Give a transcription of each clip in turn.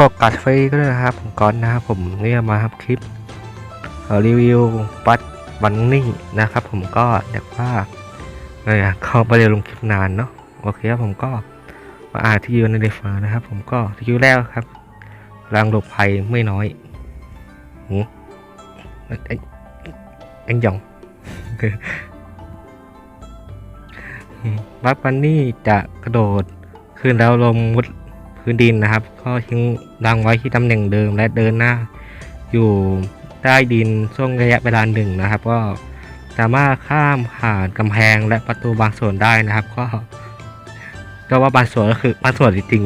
กดกัดฟรีก็ได้นะครับผมก่อนนะครับผมเนี่ยมาครับคลิปรีวิวบัตบันนี่นะครับ ผมก็อยากว่าเนี่ยเข้าไปเรียลงคลิปนานเนาะโอเคครับผมก็มาอ่านที่อยู่ในเดฟานะครับ ผมก็ที่อยู่แรกครับแรงหลบภัยไม่น้อยหืมอ้ไอ้ไอ้หยองบัตบันนี่จะกระโดดขึ้นแล้วลงมุด พื้นดินนะครับ ก็ทิ้งดังไว้ที่ตำแหน่งเดิมและเดินหน้า อยู่ใต้ดินช่วงระยะเวลาหนึ่งนะครับ ก็สามารถข้ามผ่านกำแพงและประตูบางส่วนได้นะครับ ก็ก็ว่าบางส่วนก็คือบางส่วนจริง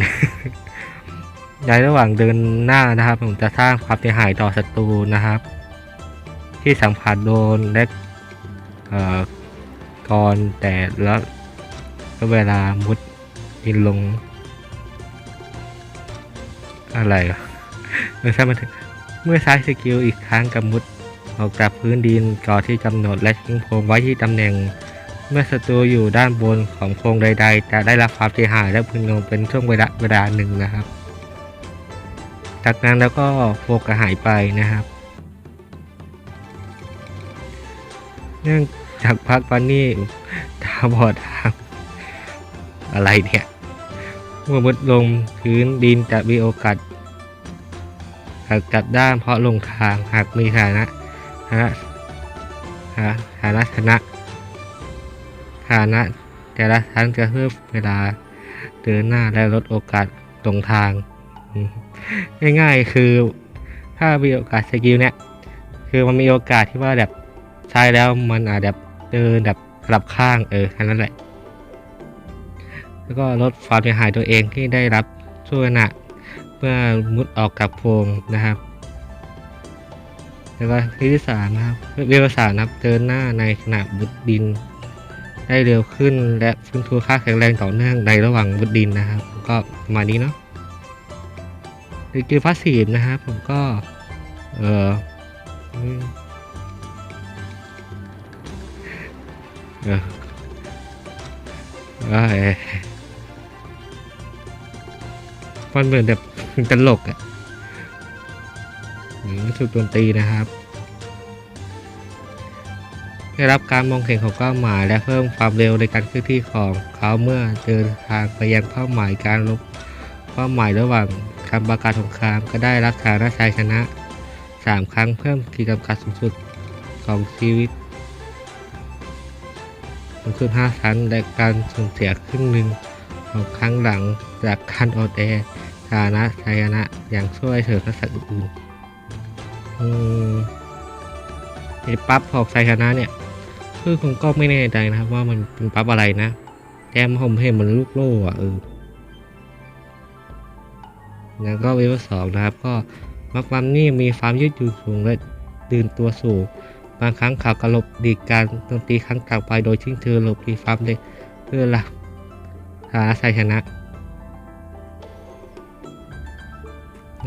ๆในระหว่างเดินหน้านะครับ ผมจะสร้างความเสียหายต่อศัตรูนะครับ ที่สัมผัสโดนและก่อนแต่แล้วเวลามุดดินลง อะไรเมื่อใช้มันเมื่อใช้สกิลอีกครั้งกับมุดออกจากพื้นดินก่อที่กำหนดและทิ้งโพรงไว้ที่ตำแหน่ง เมื่อศัตรูอยู่ด้านบนของโพรงใด ๆ จะได้รับความเสียหายและพึงลงเป็นช่วงเวลาเวลาหนึ่งนะครับ จากนั้นแล้วก็โฟกหายไปนะครับ เนื่องจากพักปันนี่ตาบอดทางอะไรเนี่ยเมื่อมุดลงพื้นดินจะมีโอกาส หักกลับด้านเพราะลงทางหากมีฐานะฐานะฐานะชนะฐานะแต่ละชั้นจะเพิ่มเวลาเดินหน้าและลดโอกาสลงทาง ง่ายๆคือถ้ามีโอกาสสกิลเนี่ยคือมันมีโอกาสที่ว่าแบบใช้แล้วมันอาจแบบเดินแบบกลับข้างเออแค่นั้นแหละ แล้วก็ลดความเสียหายตัวเองที่ได้รับช่วงขณะ เมื่อมุดออกกับโพรงนะครับแล้วก็ที่สามนะครับเวลสามนะครับเดินหน้าในขณะมุดดิน ได้เร็วขึ้นและฟื้นฟูค่าแข็งแรงต่อเนื่องในระหว่างมุดดินนะครับ ก็ประมาณนี้เนาะสกิลพาสซีฟนะครับผมก็ เออเออเอยมันเหมือนแบบ ตลกอะอืมถูกโจมตีนะครับ ได้รับการมองเห็นของเป้าหมาย และเพิ่มความเร็วในการเคลื่อนที่ของเขาเมื่อเดินทางไปยังเป้าหมายการลบเป้าหมายระหว่างการประกาศสงครามก็ได้รับฐานะชัยชนะ 3 ครั้งเพิ่มขีดจำกัดสูงสุดของชีวิตสูงสุด5ชั้นและการสูญเสียครึ่งหนึ่งของครั้งหลังจากการออดแอร์ ฐานะชัยนะอย่างช่วยเสริมทักษะอื่นอืมไอ้ปั๊บของชัยชนะเนี่ยคือผมก็ไม่แน่ใจนะครับว่ามันเป็นปั๊บอะไรนะแต้มผมเห็นมันลูกโล่อะเออแล้วก็เวสองนะครับ ก็มักปั๊มนี่มีความยืดหยุ่นสูงและดื่นตัวสูง บางครั้งข่าวกระลบดีการโจมตีครั้งต่างไปโดยทิ้งเธอหลบดีฟาร์มเด็กเพื่อละหาชัยชนะ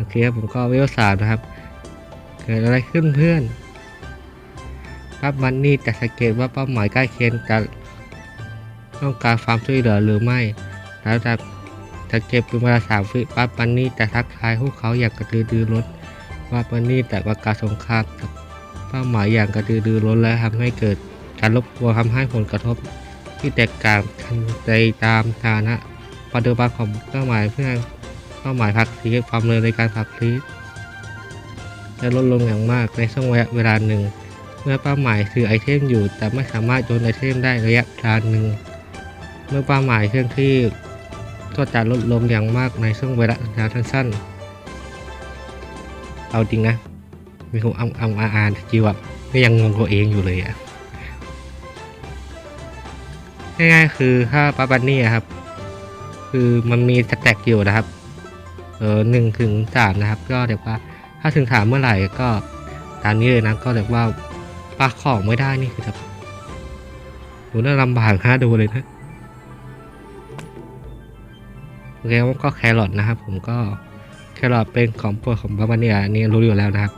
โอเคครับผมก็เวลสามนะครับ เกิดอะไรขึ้นเพื่อนปั๊บมันนี่จะสังเกตว่าเป้าหมายใกล้เคียงจะต้องการความช่วยเหลือหรือไม่ แล้วจะจะเก็บเป็นเวลาสามวิปั๊บมันนี่จะทักทายพวกเขาอย่างกระตือรือร้นว่ามันนี่แต่ประกาศสงครามกับเป้าหมายอย่างกระตือรือร้นและทำให้เกิดการรบกวนทำให้ผลกระทบ ที่แตกต่างกันในตามฐานะปัจจุบันของเป้าหมายเพื่อ เป้าหมายพักซีความเร็วในการพักซีจะลดลงอย่างมากในช่วงระยะเวลาหนึ่ง เมื่อเป้าหมายถือไอเทมอยู่ แต่ไม่สามารถโยนไอเทมได้ระยะเวลาหนึ่ง เมื่อเป้าหมายเคลื่อนที่ก็จะลดลงอย่างมากในช่วงเวลาสั้นๆ เอาจริงนะ มีคนอ่ำอ่ำอาอาจีแบบก็ยังงงตัวเองอยู่เลยอะง่ายๆคือถ้าปาบันนี่ครับ คือมันมีสแต็กอยู่นะครับ เออหนึ่งถึงสามนะครับ ก็เรียกว่าถ้าถึงถามเมื่อไหร่ก็ตามนี้เลยนะก็เรียกว่าปลาของไม่ได้นี่คือแบบดูน่าลำบากฮะดูเลยนะโอเคก็แครอทนะครับ ผมก็แครอทเป็นของโปรดของบาบาเนียอันนี่รู้อยู่แล้วนะครับ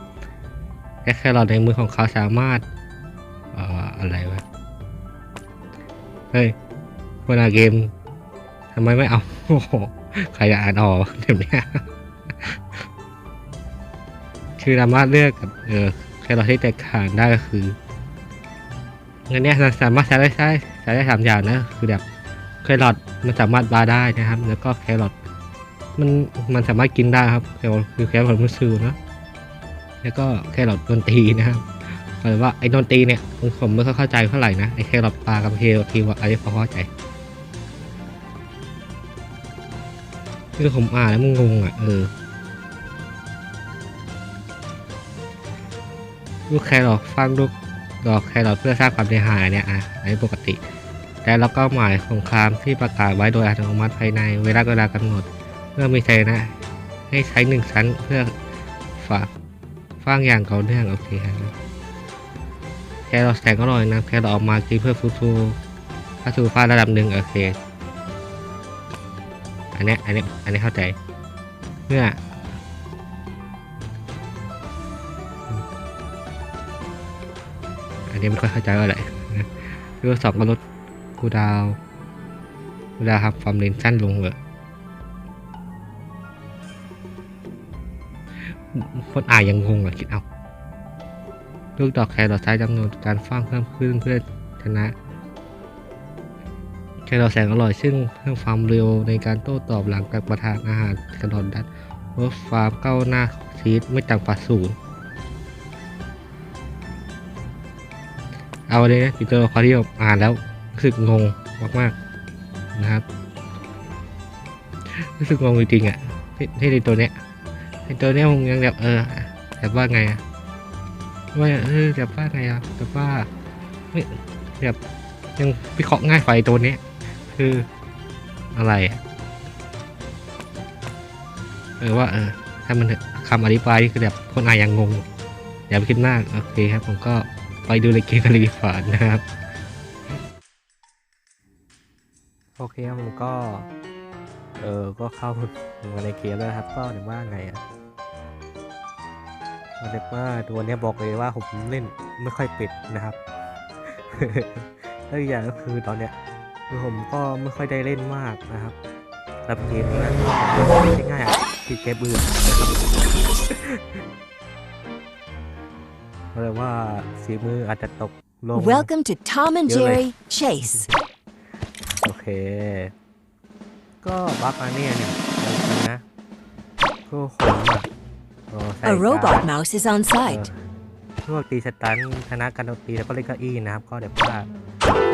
และแครอทในมือของเขาสามารถเอ่ออะไรวะเฮ้ยเวลาเกมทำไมไม่เอาโอ้โห ใครจะอ่านออกเดี๋ยวนี้คือสามารถเลือกกับเออแครอทที่แตกต่างได้ก็คือเงินเนี้ยสามารถใช้ได้ใช้ใช้ได้สามอย่างนะคือแบบแครอทมันสามารถบาได้นะครับ แล้วก็แครอทมันมันสามารถกินได้ครับแครอทคือแครอทมุสูนะแล้วก็แครอทดนตรีนะครับแต่ว่าไอ้ดนตรีเนี่ยผมไม่ค่อยเข้าใจเท่าไหร่นะไอ้แครอทปลากับแครอททีว่าอะไรพอเข้าใจ คือผมอ่านแล้วมันงงอะ เออ ลูกแครอทฟังลูกดอกแครอทเพื่อสร้างความเสียหายเนี่ยอะอันนี้ปกติ แต่แล้วก็หมายสงครามที่ประกาศไว้โดยอัตโนมัติภายในเวลาเวลากำหนดเมื่อมีชัยนะ ให้ใช้หนึ่งชั้นเพื่อฝากฟางอย่างเขาเนื่องโอเคครับแครอทแสงอร่อยนะแครอทออกมากินเพื่อฟูฟูถ้าสูฟ้าระดับหนึ่งโอเค อันนี้อันนี้อันนี้เข้าใจ เมื่อ อันนี้ไม่ค่อยเข้าใจว่าอะไรนะเรื่อสองก็ลดกูดาวกูดาวครับความเร็วสั้นลงเลยคนอ่านยังงงอะคิดเอา ลูกดอกแครอทใช้จำนวนการฟ้างเพิ่มขึ้นเพื่อชนะ แครอทแสงอร่อยซึ่งเพิ่มความเร็วในการโต้ตอบหลังการประทานอาหารกระโดดดันลดความก้าวหน้าของชีสไม่ต่ำกว่าศูนย์เอาเลยนะติดตัวละครที่ผมอ่านแล้วรู้สึกงงมากๆนะครับ รู้สึกงงจริงๆอะที่ที่ในตัวเนี้ยในตัวเนี้ยผมยังแบบเออแบบว่าไงอะว่าเออแบบว่าไงอะแบบว่าไม่แบบยังวิเคราะห์ง่ายไฟตัวเนี้ย คืออะไรอะเออว่าเออถ้ามันเถอะคำอธิบายนี่คือแบบคนอานยังงงอย่าไปคิดมากโอเคครับ ผมก็ไปดูในเกมกันเลยดีกว่านะครับ โอเคครับผมก็ เออก็เข้ามาในเกมแล้วครับ ก็เดี๋ยวว่าไงอะเรียกว่าตัวนี้บอกเลยว่าผมเล่นไม่ค่อยป็ดนะครับแล้วอย่างก็คือตอนเนี้ย คือผมก็ไม่ค่อยได้เล่นมากนะครับรับเกมนี้นะง่ายๆอะคือเกมอื่นนะครับเพราะว่าสีมืออาจจะตกลง Welcome to Tom and You're Jerry Chase. โอเค ก็บัฟมาเนี่ยเนี่ยเอาจริงนะก็ผมอะเออใส่ A การ์ robot ด mouse is on เออ site. พวกตีสตันชนะการโดนตีแล้วก็เล่นเก้าอี้นะครับ ก็เดี๋ยวว่า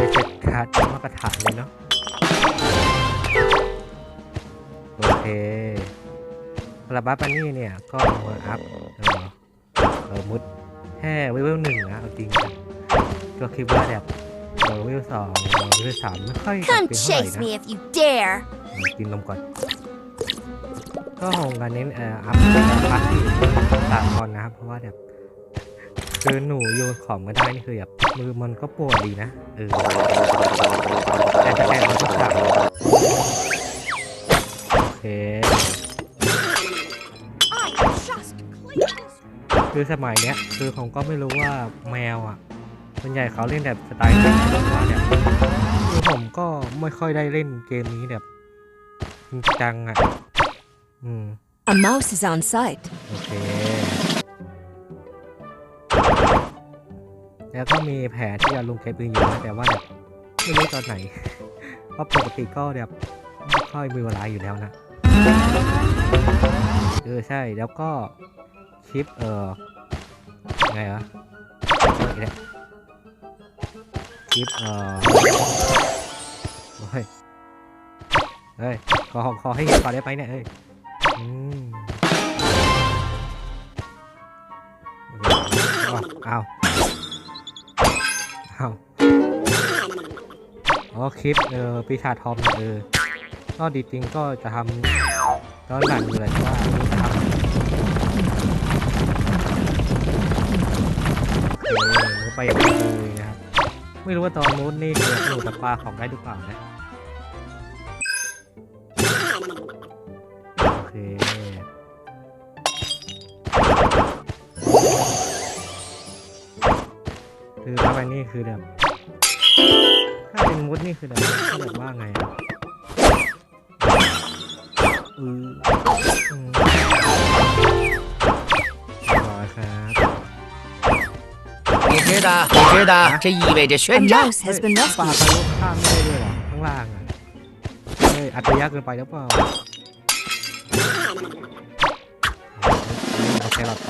จะเซตคัดมาตรฐานเลยเนาะโอเคสำหรับบัฟมานี่เนี่ยก็มาอัพเออเออมุดแค่เวลหนึ่งนะเอาจริงนะก็คิดว่าแบบเออเวลสองเออเวลสามไม่ค่อย Come เป็นเท่าไหร่ chase นะ me if you dare. กินนมก่อนก็คงการเน้นเอ่ออัพพาสซีฟสามคนนะครับเพราะว่าแบบคือหนูโยนของมาได้นี่คือแบบ มือมันก็ปวดดีนะ เออแต่แต่แต่มันก็สั่งโอเคคือสมัยเนี้ยคือผมก็ไม่รู้ว่าแมวอะส่วนใหญ่เขาเล่นแบบสไตล์ไหนหรือว่าแบบคือผมก็ไม่ค่อยได้เล่นเกมนี้แบบจริงจังอะอืม A mouse is on site. โอเค แล้วก็มีแผนที่จะลงเกมอื่นอยู่นะแต่ว่าแบบไม่รู้ตอนไหน เพราะปกติก็แบบไม่ค่อยมีเวลาอยู่แล้วนะเออใช่แล้วก็คลิปเออไงวะคลิปเออโอ้ยเฮ้ยขอขอให้เห็นก่อนได้ไหมเนี่ยเอ้ยอืมเอาเอาเอาอ๋อคลิปเออปีชาทอมเออก็ดีจริงก็จะทำย้อนหลังอยู่เลยว่าจะทำเออมันไปอย่างนี้เลยนะครับ ไม่รู้ว่าตอนนู้นนี่คือหนูตะปาของได้หรือเปล่านะ โอเคาไปนี่คือแบบ ถ้าเป็นมุดนี่คือแบบก็แบบว่าไงอะอืออืมอ๋อ 知道，你知道这意味着 A 宣战。 mouse has been ปลา rescued. ทะลุข้ามไม่ได้ด้วยเหรอข้างล่างอ่ะเฮ้ยอัจฉริยะเกินไปหรือเปล่าเอาแครอทไป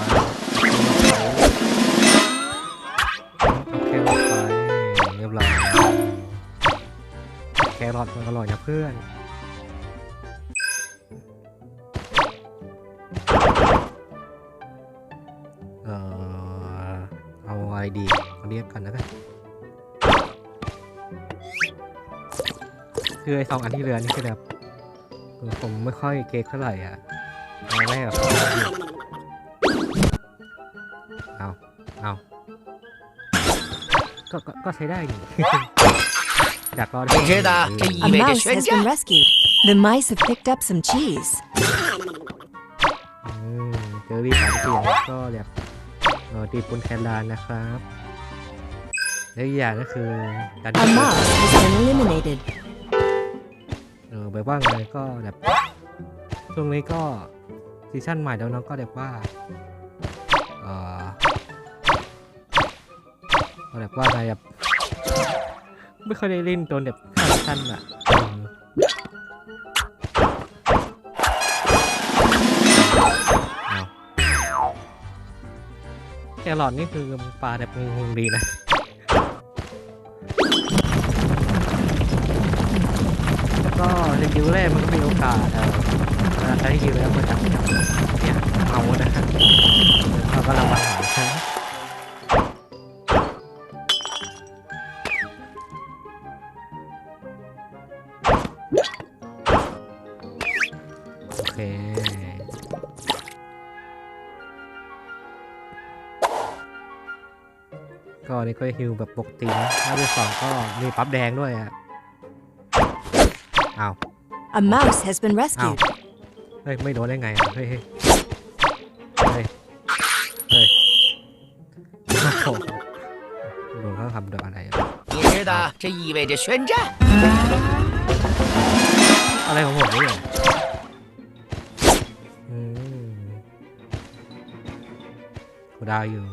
รอทมันอร่อยนะเพื่อนเออเอาอะไรดีเอาเรียกกันแล้วกันคือไอ้สองอันที่เหลือนี่คือแบบเออผมไม่ค่อยเก๊กเท่าไหร่อะเอาแรกกับเอาเอาก็ก็ก็ใช้ได้นี่ อยากรอดโอเคดา A mouse has been rescued. The mice have picked up some cheese. เจอวีสามเียก็แบบเออตีปุนแคนดานนะครับและอีกอย่างก็คือการ A เ mouse has been eliminated. ออบบว่างเลก็แบบช่วงนี้ก็ซีซั่นใหม่แล้วเนาะก็แบบว่าเออแบบว่าอะไรแบบ ไม่ค่อยได้เล่นตัวแบบซีซั่นอะอืมเอาแครอทนี่คือปลาแบบงงดีนะแล้วก็ในคิวแรกมันก็มีโอกาสเออเวลาใช้คิวแล้วมันจะเนี่ยเอานะฮะเราก็ระวังหน่อย ก็นี่ก็ฮิวแบบปกตินะแล้วที่สองก็มีปั๊บแดงด้วยอ่ะอ้าว A mouse has been อ้าว rescued. เฮ้ย ไม่โดนได้ไงอ่ะ เฮ้ย เฮ้ย เฮ้ย เฮ้ยโอ้โหโดนเขาทำโดนอะไรอ่ะ 你知道这意味着宣战。 อะไรของผมเนี่ยอืมกูดาวอยู่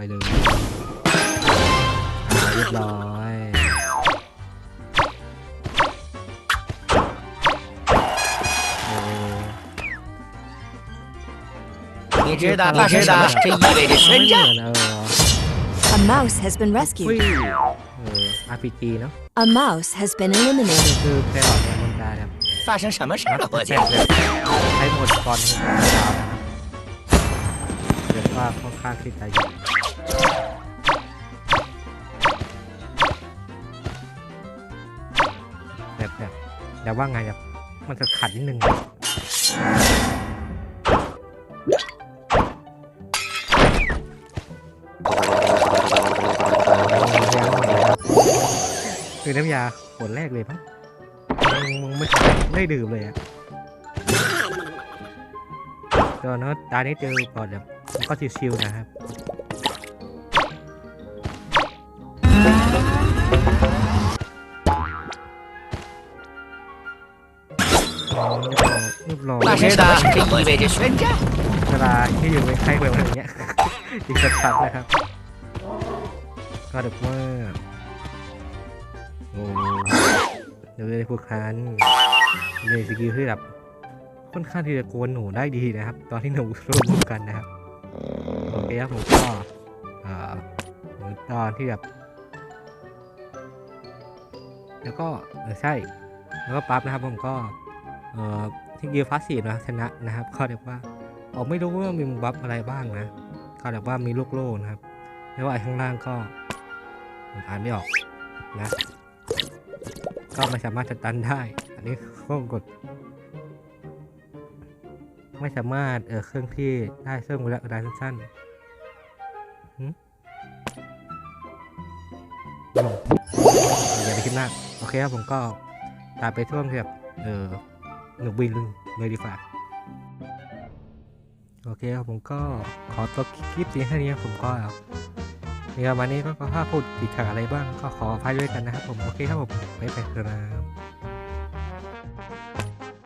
ไปเลยอ่าเรียบร้อยโอ้ 你知道，你知道这意味着宣战。 เออ A mouse has been อุ้ย rescued. เออ RPG เนาะ A mouse has been eliminated. คือแครอทเนี่ยมันจะแบบ 发生什么事了，伙计 แบ？บใช้โหมดก่อนให้ดาวนะครับเรียกว่าค่อนข้างที่จะอยู่แบ แบบแต่ว่าไงแบบมันจะขัดนิดนึงคือน้ำยาขวดแรกเลยปะมึงมึงไม่ได้ดื่มเลยอะตอนนั้นตานี้เจอก่อนแบบก็ชิวๆนะครับ ช้เวลาไม่กี่เวลาที่อยู่ในล้ๆเวลอย่างเงี้ยอีกสักครั้งนะครับก็ดึกมากโอ้เดี๋ยวเลยพูดคันเลยสกิลที่แบบค่อนข้างที่จะโกนหนูได้ดีนะครับ ตอนที่หนูร่วมกันนะครับโอเคครับผมก็หมือตอนที่แบบ แล้วก็ใช่แล้วก็ปั๊บนะครับผมก็เออ ที่เกียร์ฟาสซีฟนะชนะนะครับก็เรียกว่าออกไม่รู้ว่ามีบัฟอะไรบ้างนะก็เรียกว่ามีลูกโล่นะครับแล้วไอ้ข้างล่างก็ผมอ่านไม่ออกนะก็ไม่สามารถจะตันได้ อันนี้ก็กด ไม่สามารถเออเครื่องที่ได้เครื่องเวลาเวลาสั้นๆหึอืมอย่าไปคิดมาก โอเคครับผมก็ตามไปช่วงแบบเออ หนูบินเลยดีกว่าโอเคครับผมก็ขอตัวคลิปเพียงแค่นี้ผมก็นี่ครับวันนี้ก็ขอถ้าพูดติดขัดอะไรบ้างก็ขออภัยด้วยกันนะครับผม โอเคครับผม ไปไปครับ